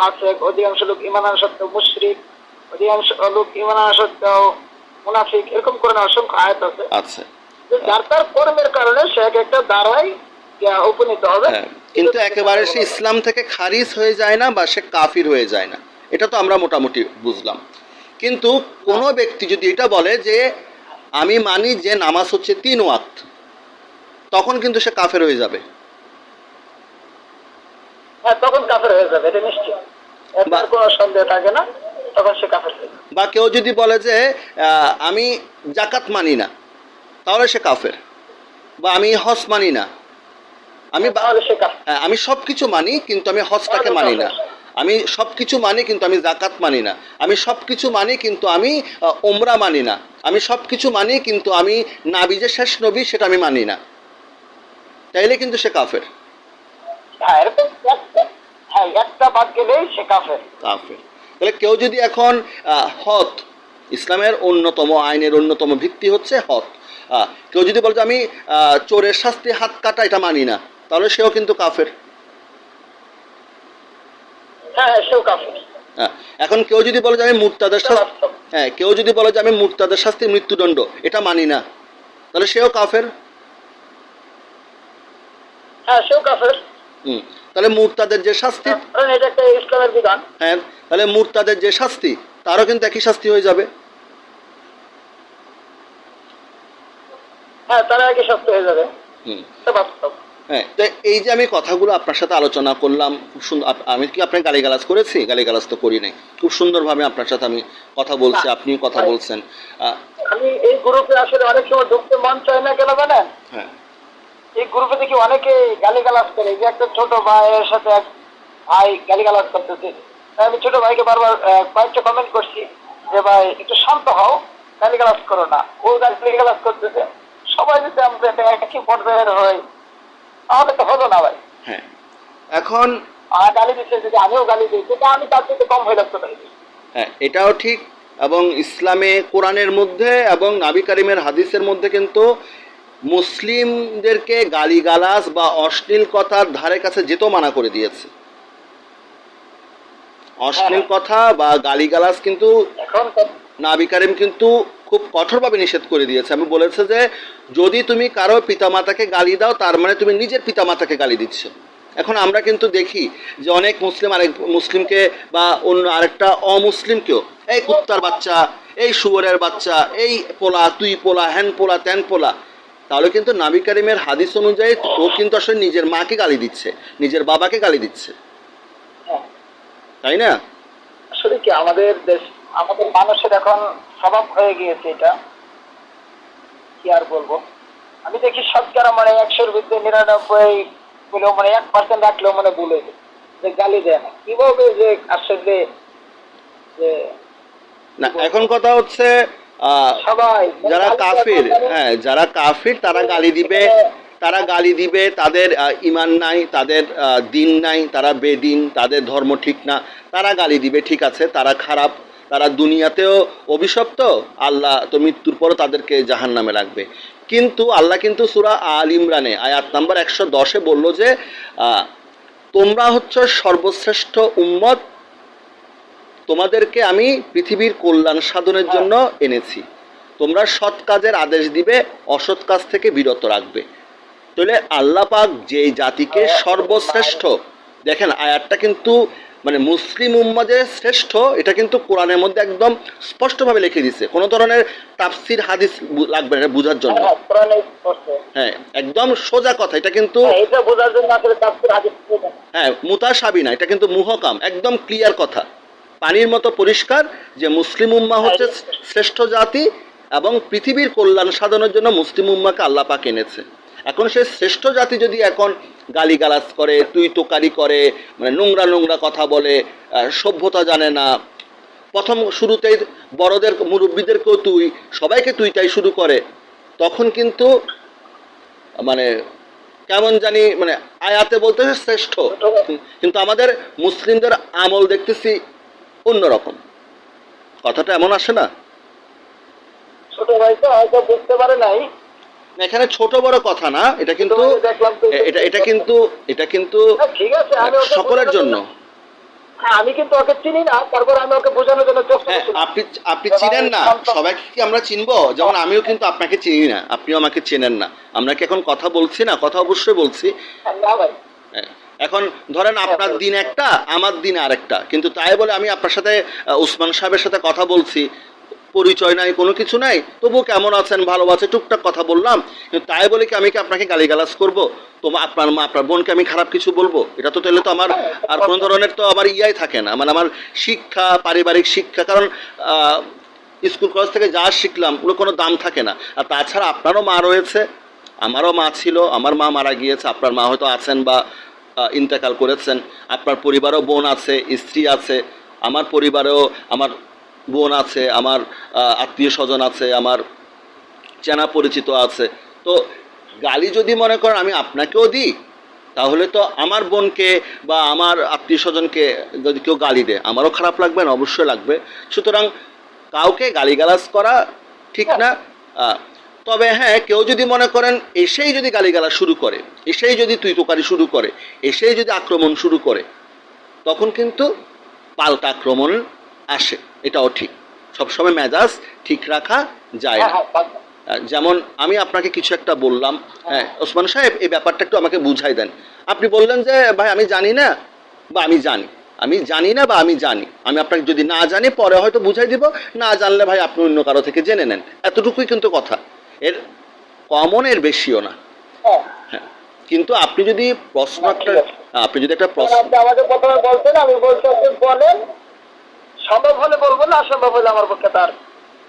ফাসেক অধিকাংশ লোক ইমান আনা সত্ত্বেও মুশরিক অধিকাংশ লোক ইমান আনা সত্ত্বেও মুনাফিক এরকম করে অসংখ্য আয়াত আছে। আচ্ছা। যার তার কর্মের কারণে সে এক একটা দ্বারাই উপনীত হবে। হ্যাঁ কিন্তু একেবারে সে ইসলাম থেকে খারিজ হয়ে যায় না বা সে কাফির হয়ে যায় না। এটা তো আমরা মোটামুটি বুঝলাম। কিন্তু কোনো ব্যক্তি যদি এটা বলে যে আমি মানি যে নামাজ হচ্ছে তিন ওয়াত তখন কিন্তু সে কাফের হয়ে যাবে। হ্যাঁ তখন কাফের হয়ে যাবে এটা নিশ্চিত বা- কোনো সন্দেহ থাকে না তখন সে কাফের বা কেউ যদি বলে যে আমি জাকাত মানি না তাহলে সে কাফের। বা আমি হজ মানি না আমি আমি সব কিছু মানি কিন্তু আমি হজটাকে মানি না। আমি সব কিছু মানি কিন্তু আমি জাকাত মানি না। আমি সব কিছু মানি কিন্তু আমি ওমরা মানি না। আমি সব কিছু মানি কিন্তু আমি নাবি যে শেষ নবী সেটা আমি মানি না। তাইলে কিন্তু সে কাফের। একটা বাদ গেলেই সে কাফের। কাফের। তাহলে কেউ যদি এখন হত ইসলামের অন্যতম আইনের অন্যতম ভিত্তি হচ্ছে হত। কেউ যদি বলে যে আমি চোরের শাস্তি হাত কাটা এটা মানি না তাহলে সেও কিন্তু কাফের। হ্যাঁ হ্যাঁ এখন কেউ যদি বলে যে আমি মুক্তাদের শাস্তি হ্যাঁ কেউ যদি বলে যে আমি মুক্তাদের শাস্তি মৃত্যুদণ্ড এটা মানি না তাহলে সেও কাফের? হ্যাঁ সেও কাফের। তাহলে মুরতাদের যে শাস্তি? ইসলামের বিধান। হ্যাঁ তাহলে মুরতাদের যে শাস্তি তারও কিন্তু একই শাস্তি হয়ে যাবে। হ্যাঁ তারা একই শক্ত হয়ে যাবে। হুম। হ্যাঁ তো এই যে আমি কথাগুলো আপনার সাথে আলোচনা করলাম খুব সুন্দর আমি কি আপনার গালিগালাজ করেছি? গালিগালাজ তো করি নাই। খুব সুন্দরভাবে আপনার সাথে আমি কথা বলছি আপনি কথা বলছেন। আমি এই গ্রুপে আসলে অনেক সময় ঢুকতে মন চায় না কেন জানেন? হ্যাঁ। এই গ্রুপে দেখি অনেকে গালিগালাজ করে। যে একটা ছোট ভাইয়ের সাথে এক ভাই গালিগালাজ করতেছে। তাই আমি ছোট ভাইকে বারবার কয়েকটা কমেন্ট করছি যে ভাই একটু শান্ত হও গালিগালাজ করো না। ও গালিগালাজ করতেছে। সবাই যদি আমরা একটা একই পর্যায়ের হই তাহলে তো হলো না ভাই। হ্যাঁ। এখন আর গালি দিচ্ছে যদি আমিও গালি দিই সেটা আমি তার থেকে কম হয়ে রাখতে পারি হ্যাঁ এটাও ঠিক। এবং ইসলামে কোরআনের মধ্যে এবং নাবি কারিমের হাদিসের মধ্যে কিন্তু মুসলিমদেরকে গালিগালাজ বা অশ্লীল কথার ধারে কাছে যেতেও মানা করে দিয়েছে। অশ্লীল কথা বা গালিগালাজ কিন্তু নাবি কারিম কিন্তু খুব কঠোরভাবে নিষেধ করে দিয়েছে। আমি বলেছে যে যদি তুমি কারও পিতামাতাকে গালি দাও তার মানে তুমি নিজের পিতামাতাকে গালি দিচ্ছ। এখন আমরা কিন্তু দেখি যে অনেক মুসলিম আরেক মুসলিমকে বা অন্য আরেকটা অমুসলিমকেও এই কুত্তার বাচ্চা এই শুয়োরের বাচ্চা এই পোলা তুই পোলা হ্যান পোলা ত্যান পোলা তাহলে কিন্তু নাবি কারিমের হাদিস অনুযায়ী ও কিন্তু আসলে নিজের মাকে গালি দিচ্ছে নিজের বাবাকে গালি দিচ্ছে। হ্যাঁ। তাই না? আসলে কি আমাদের দেশ আমাদের মানুষের এখন স্বভাব হয়ে গিয়েছে এটা। কি আর বলব? আমি দেখি শতকরা মানে একশোর ভিতরে নিরানব্বই বলেও মানে এক পার্সেন্ট রাখলেও মানে ভুলে যে গালি দেয় না। কীভাবে যে আসলে যে না এখন কথা হচ্ছে যারা কাফির হ্যাঁ যারা কাফির তারা গালি দিবে তারা গালি দিবে তাদের ইমান নাই তাদের দিন নাই তারা বেদিন তাদের ধর্ম ঠিক না তারা গালি দিবে ঠিক আছে তারা খারাপ তারা দুনিয়াতেও অভিশপ্ত আল্লাহ তো মৃত্যুর পরও তাদেরকে জাহান নামে রাখবে। কিন্তু আল্লাহ কিন্তু সুরা আল ইমরানে আয়াত নাম্বার একশো দশে বলল যে আহ, তোমরা হচ্ছে সর্বশ্রেষ্ঠ উম্মত তোমাদেরকে আমি পৃথিবীর কল্যাণ সাধনের জন্য এনেছি। তোমরা সৎ কাজের আদেশ দিবে অসৎ কাজ থেকে বিরত রাখবে। তাহলে আল্লাহ পাক যে জাতিকে সর্বশ্রেষ্ঠ দেখেন আয়াতটা কিন্তু মানে মুসলিম উম্মাদের শ্রেষ্ঠ এটা কিন্তু কোরআনের মধ্যে একদম স্পষ্টভাবে লিখে দিছে। কোনো ধরনের তাফসির হাদিস লাগবে না এটা বোঝার জন্য। হ্যাঁ। হ্যাঁ একদম সোজা কথা এটা কিন্তু হ্যাঁ। হ্যাঁ মুতাসাবি না এটা কিন্তু মুহকাম একদম ক্লিয়ার কথা। পানির মতো পরিষ্কার যে মুসলিম উম্মা হচ্ছে শ্রেষ্ঠ জাতি এবং পৃথিবীর কল্যাণ সাধনের জন্য মুসলিম উম্মাকে আল্লাহ পাক এনেছে। এখন সে শ্রেষ্ঠ জাতি যদি এখন গালিগালাজ করে তুই তোকারি করে মানে নোংরা নোংরা কথা বলে সভ্যতা জানে না প্রথম শুরুতেই বড়দের মুরব্বীদেরকেও তুই সবাইকে তুই তাই শুরু করে তখন কিন্তু মানে কেমন জানি মানে আয়াতে বলতে শ্রেষ্ঠ। কিন্তু আমাদের মুসলিমদের আমল দেখতেছি অন্যরকম। কথাটা এমন আসে না? ছোট ভাই তো হয়তো বুঝতে পারে নাই। এখানে ছোট বড় কথা না এটা কিন্তু এটা এটা কিন্তু এটা কিন্তু ঠিক আছে সকলের জন্য। হ্যাঁ আমি কিন্তু ওকে চিনি না তারপর আমি ওকে বোঝানোর জন্য হ্যাঁ আপনি আপনি চিনেন না সবাইকে কি আমরা চিনবো? যেমন আমিও কিন্তু আপনাকে চিনি না আপনিও আমাকে চেনেন না। আমরা কি এখন কথা বলছি না? কথা অবশ্যই বলছি। না ভাই। হ্যাঁ, এখন ধরেন আপনার দিন একটা, আমার দিন আরেকটা। কিন্তু তাই বলে আমি আপনার সাথে উসমান সাহেবের সাথে কথা বলছি। পরিচয় নাই, কোনো কিছু নাই। তবু কেমন আছেন, ভালো আছে, টুকটাক কথা বললাম। কিন্তু তাই বলে কি আমি কি আপনাকে গালিগালাজ করব? তো আপনার মা, আপনার বোনকে আমি খারাপ কিছু বলব? এটা তো তাহলে তো আমার, আর কোনো ধরনের তো আমার ইয়াই থাকে না। মানে আমার শিক্ষা, পারিবারিক শিক্ষা, কারণ স্কুল, কলেজ থেকে যা শিখলাম ওগুলো কোনো দাম থাকে না। আর তাছাড়া আপনারও মা রয়েছে। আমারও মা ছিল, আমার মা মারা গিয়েছে, আপনার মা হয়তো আছেন বা ইন্তেকাল করেছেন। আপনার পরিবারেও বোন আছে, স্ত্রী আছে, আমার পরিবারেও আমার বোন আছে, আমার আত্মীয় স্বজন আছে, আমার চেনা পরিচিত আছে। তো গালি যদি মনে করেন, আমি আপনাকেও দিই। তাহলে তো আমার বোনকে বা আমার আত্মীয় স্বজনকে যদি কেউ গালি দেয়, আমারও খারাপ লাগবে না, অবশ্যই লাগবে। সুতরাং কাউকে গালিগালাজ করা ঠিক না। তবে হ্যাঁ কেউ যদি মনে করেন এসেই যদি গালিগালাজ শুরু করে এসেই যদি তুই তোকারি শুরু করে এসেই যদি আক্রমণ শুরু করে তখন কিন্তু পাল্টা আক্রমণ আসে এটাও ঠিক। সবসময় মেজাজ ঠিক রাখা যায় হ্যাঁ না হ্যাঁ আহ, যেমন আমি আপনাকে কিছু একটা বললাম হ্যাঁ। ওসমান সাহেব এই ব্যাপারটা একটু আমাকে বুঝাই দেন। আপনি বললেন যে ভাই আমি জানি না বা আমি জানি আমি জানি না বা আমি জানি আমি আপনাকে যদি না জানি পরে হয়তো বুঝাই দিব না জানলে ভাই আপনি অন্য কারও থেকে জেনে নেন। এতটুকুই কিন্তু কথা। এর কমন এর বেশিও না। হ্যাঁ। হ্যাঁ কিন্তু আপনি যদি প্রশ্ন একটা আপনি যদি একটা প্রশ্ন আমাকে প্রথমে বলছেন আমি আপনি বলেন সম্ভব হলে বলব না অসম্ভব হলে আমার পক্ষে তার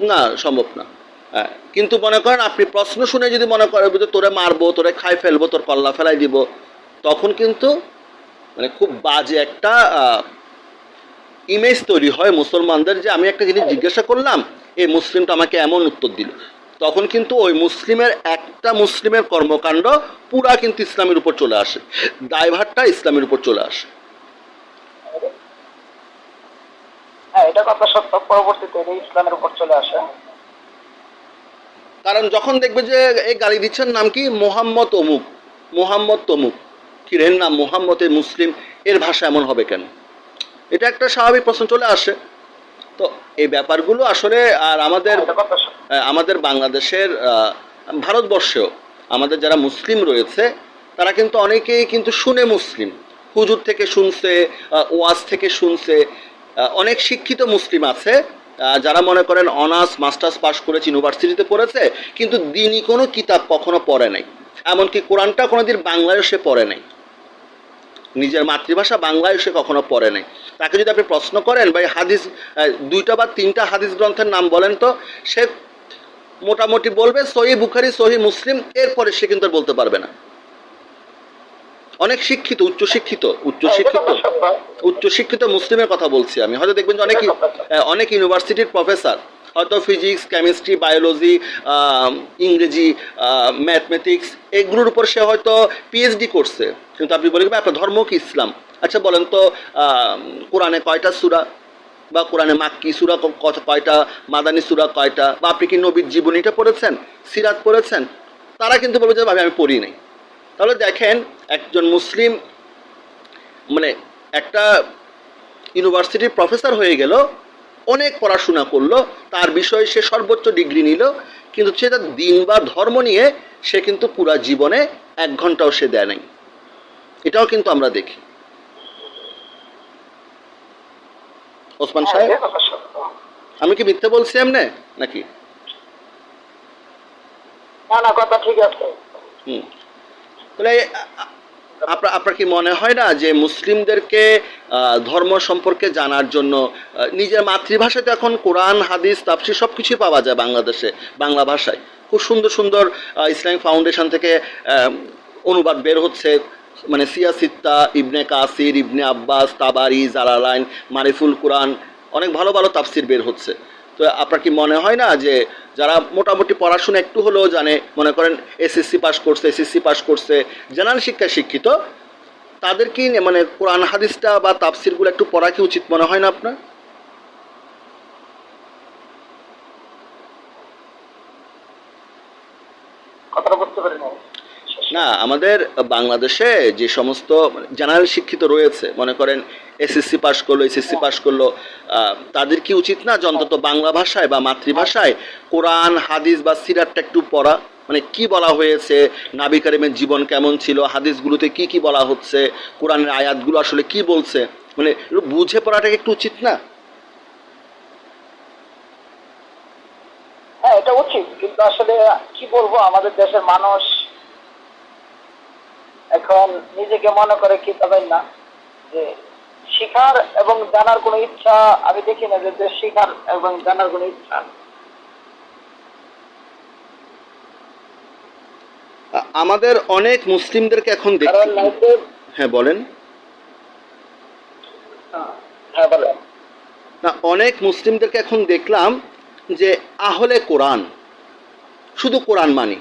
না সম্ভব না। হ্যাঁ, কিন্তু মনে করেন আপনি প্রশ্ন শুনে যদি মনে করেন যে তোরে মারবো তোরে খাই ফেলব তোর কল্লা ফেলাই দিব তখন কিন্তু মানে খুব বাজে একটা ইমেজ তৈরি হয় মুসলমানদের যে আমি একটা জিনিস জিজ্ঞাসা করলাম এই মুসলিমটা আমাকে এমন উত্তর দিল। তখন কিন্তু ওই মুসলিমের একটা মুসলিমের কর্মকাণ্ড পুরা কিন্তু ইসলামের উপর চলে আসে। দায়ভারটা ইসলামের উপর চলে আসে। হ্যাঁ এটা কথা সত্য। পরবর্তীতে ইসলামের উপর চলে আসে। কারণ যখন দেখবে যে এই গালি দিচ্ছেন নাম কি? মোহাম্মদ অমুক। মোহাম্মদ তমুক। কি রেন নাম? মোহাম্মদ মুসলিম। এর ভাষা এমন হবে কেন? এটা একটা স্বাভাবিক প্রশ্ন চলে আসে। তো এই ব্যাপারগুলো আসলে আর আমাদের আহ, আমাদের বাংলাদেশের ভারতবর্ষেও আমাদের যারা মুসলিম রয়েছে তারা কিন্তু অনেকেই কিন্তু শুনে মুসলিম। হুজুর থেকে শুনছে ওয়াজ থেকে শুনছে অনেক শিক্ষিত মুসলিম আছে যারা মনে করেন অনার্স মাস্টার্স পাশ করেছে ইউনিভার্সিটিতে পড়েছে কিন্তু দিনই কোনো কিতাব কখনো পড়ে নাই। এমনকি কোরআনটা কোনোদিন বাংলায় সে পড়ে নাই। নিজের মাতৃভাষা বাংলায় সে কখনো পড়ে নাই। তাকে যদি আপনি প্রশ্ন করেন ভাই হাদিস দুইটা বা তিনটা হাদিস গ্রন্থের নাম বলেন তো সে মোটামুটি বলবে সহি বুখারি সহি মুসলিম এরপরে সে কিন্তু আর বলতে পারবে না। অনেক শিক্ষিত উচ্চ শিক্ষিত উচ্চ হ্যাঁ, শিক্ষিত উচ্চ শিক্ষিত মুসলিমের কথা বলছি আমি। হয়তো দেখবেন যে অনেক অনেক ইউনিভার্সিটির প্রফেসর হয়তো ফিজিক্স কেমিস্ট্রি বায়োলজি ইংরেজি ম্যাথমেটিক্স এগুলোর উপর সে হয়তো পিএইচডি করছে। কিন্তু আপনি ভাই আপনার ধর্ম কি? ইসলাম। আচ্ছা বলেন তো কোরআনে কয়টা সুরা? বা কোরআনে মাক্কি সুরা কত কয়টা? মাদানী সুরা কয়টা? বা আপনি কি নবীর জীবনীটা পড়েছেন? সিরাত পড়েছেন? তারা কিন্তু বলবে যে, ভাবে, আমি পড়ি নাই। তাহলে দেখেন, একজন মুসলিম মানে একটা ইউনিভার্সিটির প্রফেসর হয়ে গেল অনেক পড়াশোনা করল তার বিষয়ে সে সর্বোচ্চ ডিগ্রি নিল কিন্তু সে তার দিন বা ধর্ম নিয়ে সে কিন্তু পুরা জীবনে এক ঘন্টাও সে দেয় নাই। এটাও কিন্তু আমরা দেখি। ওসমান হ্যাঁ, সাহেব? আমি কি মিথ্যে বলছি এমনে নাকি? না না কথা ঠিক আছে। হুম। তাহলে আপনার কি মনে হয় না যে মুসলিমদেরকে ধর্ম সম্পর্কে জানার জন্য নিজের মাতৃভাষাতে এখন কোরআন, হাদিস, তাফসির সব কিছুই পাওয়া যায় বাংলাদেশে, বাংলা ভাষায়? খুব সুন্দর সুন্দর ইসলামিক ফাউন্ডেশন থেকে অনুবাদ বের হচ্ছে মানে সিয়াসিত্তা ইবনে কাসির, ইবনে আব্বাস, তাবারি, জালালাইন, মারিফুল কোরআন, অনেক ভালো ভালো তাফসির বের হচ্ছে। তো আপনার কি মনে হয় না যে যারা মোটামুটি পড়াশোনা একটু হলেও জানে, মনে করেন এসএসসি পাস করছে এসএসসি পাস করছে জেনারেল শিক্ষায় শিক্ষিত, তাদের কি মানে কোরআন, হাদিসটা বা তাফসিরগুলো একটু পড়া কি উচিত মনে হয় না আপনার কথাটা বুঝতে পারি না, আমাদের বাংলাদেশে যে সমস্ত জেনারেল শিক্ষিত রয়েছে, মনে করেন এসএসসি পাশ করল এসএসসি পাশ করল তাদের কি উচিত না যে অন্তত বাংলা ভাষায় বা মাতৃভাষায় কোরআন, হাদিস বা সিরাতটা একটু পড়া? মানে কি বলা হয়েছে? নাবি কারিমের জীবন কেমন ছিল? হাদিসগুলোতে কি কি বলা হচ্ছে? কোরআনের আয়াতগুলো আসলে কি বলছে? মানে বুঝে পড়াটা একটু উচিত না? হ্যাঁ এটা উচিত। কিন্তু আসলে কি বলব? আমাদের দেশের মানুষ এখন নিজেকে মনে করে কি পাবেন না? যে শিখার এবং জানার কোনো ইচ্ছা আমি দেখি না যে শিখার এবং জানার কোনো ইচ্ছা আমাদের অনেক মুসলিমদেরকে এখন নাইতে হ্যাঁ বলেন। হ্যাঁ বলেন। না অনেক মুসলিমদেরকে এখন দেখলাম যে আহলে কোরআন শুধু কোরআন মানি।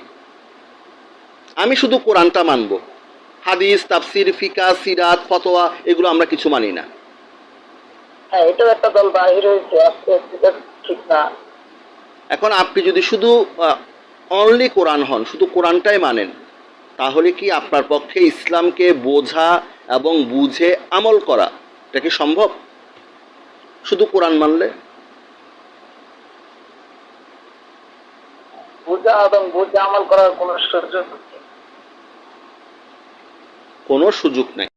আমি শুধু কোরআনটা মানব। হাদিস তাফসির ফিকা সিরাত ফতোয়া এগুলো আমরা কিছু মানি না। হ্যাঁ এটাও একটা দল বাহির হয়েছে ঠিক না। এখন আপনি যদি শুধু অনলি কোরআন হন শুধু কোরআনটাই মানেন তাহলে কি আপনার পক্ষে ইসলামকে বোঝা এবং বুঝে আমল করা এটা কি সম্ভব? শুধু কোরআন মানলে? বুঝা এবং বুঝে আমল করার কোনো সুযোগ। কোনো সুযোগ নেই।